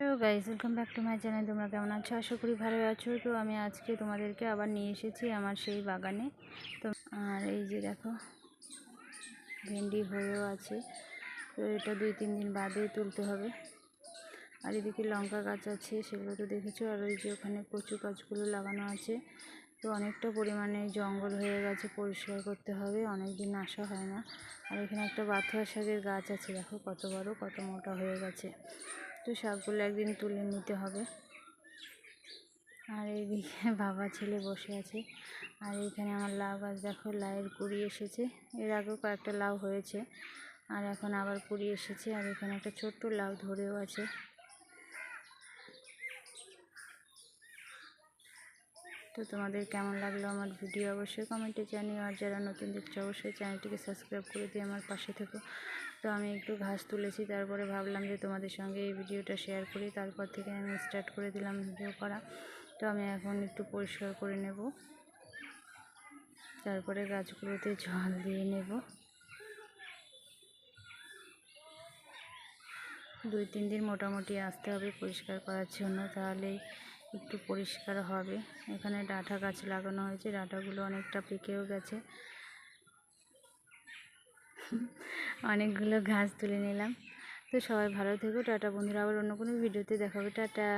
Hello guys welcome back to my channel তোমরা কেমন আছো? আশা করি ভালো আছো। তো আমি আজকে তোমাদেরকে আবার নিয়ে এসেছি আমার সেই বাগানে। তো আর এই যে দেখো, ভেন্ডি হয়েও আছে। তো এটা দুই তিন দিন বাদে তুলতে হবে। আর এদিকে লঙ্কা গাছ আছে, সেগুলো তো দেখেছ। আর ওই যে ওখানে কচু গাছগুলো লাগানো আছে। তো অনেকটা পরিমাণে জঙ্গল হয়ে গেছে, পরিষ্কার করতে হবে। অনেক দিন আসা হয় না। আর এখানে একটা বাথুয়া শাকের গাছ আছে, দেখো কত বড়, কত মোটা হয়ে গেছে। তো শাকগুলো একদিন তুলে নিতে হবে। আর এইদিকে বাবা ছেলে বসে আছে। আর এইখানে আমার লাউ গাছ দেখো, লাউয়ের কুড়ি এসেছে। এর আগেও কয়েকটা লাউ হয়েছে। আর এখন আবার কুড়ি এসেছে। আর এখানে একটা ছোট্ট লাউ ধরেও আছে। তো তোমাদের কেমন লাগল আমার ভিডিও? অবশ্যই কমেন্টে জানিও। আর যারা নতুন দেখছ, অবশ্যই চ্যানেলটিকে সাবস্ক্রাইব করে দিয়ে আমার পাশে থেকো। তো আমি একটু ঘাস তুলেছি, তারপরে ভাবলাম যে তোমাদের সঙ্গে এই ভিডিওটা শেয়ার করি। তারপর থেকে আমি স্টার্ট করে দিলাম ভিডিও করা। তো আমি এখন একটু পরিষ্কার করে নেব। তারপরে গাছগুলোতে জল দিয়ে নেব। দুই, তিন দিন মোটামুটি আসতে হবে পরিষ্কার করার জন্য, তাহলেই একটু পরিষ্কার হবে। এখানে ডাঁটা গাছ লাগানো হয়েছে, ডাঁটাগুলো অনেকটা পেকেও গেছে। অনেকগুলো ঘাস তুলে নিলাম। তো সবাই ভালো থেকো, টাটা বন্ধুরা, আবার অন্য কোনো ভিডিওতে দেখাবে। টাটা।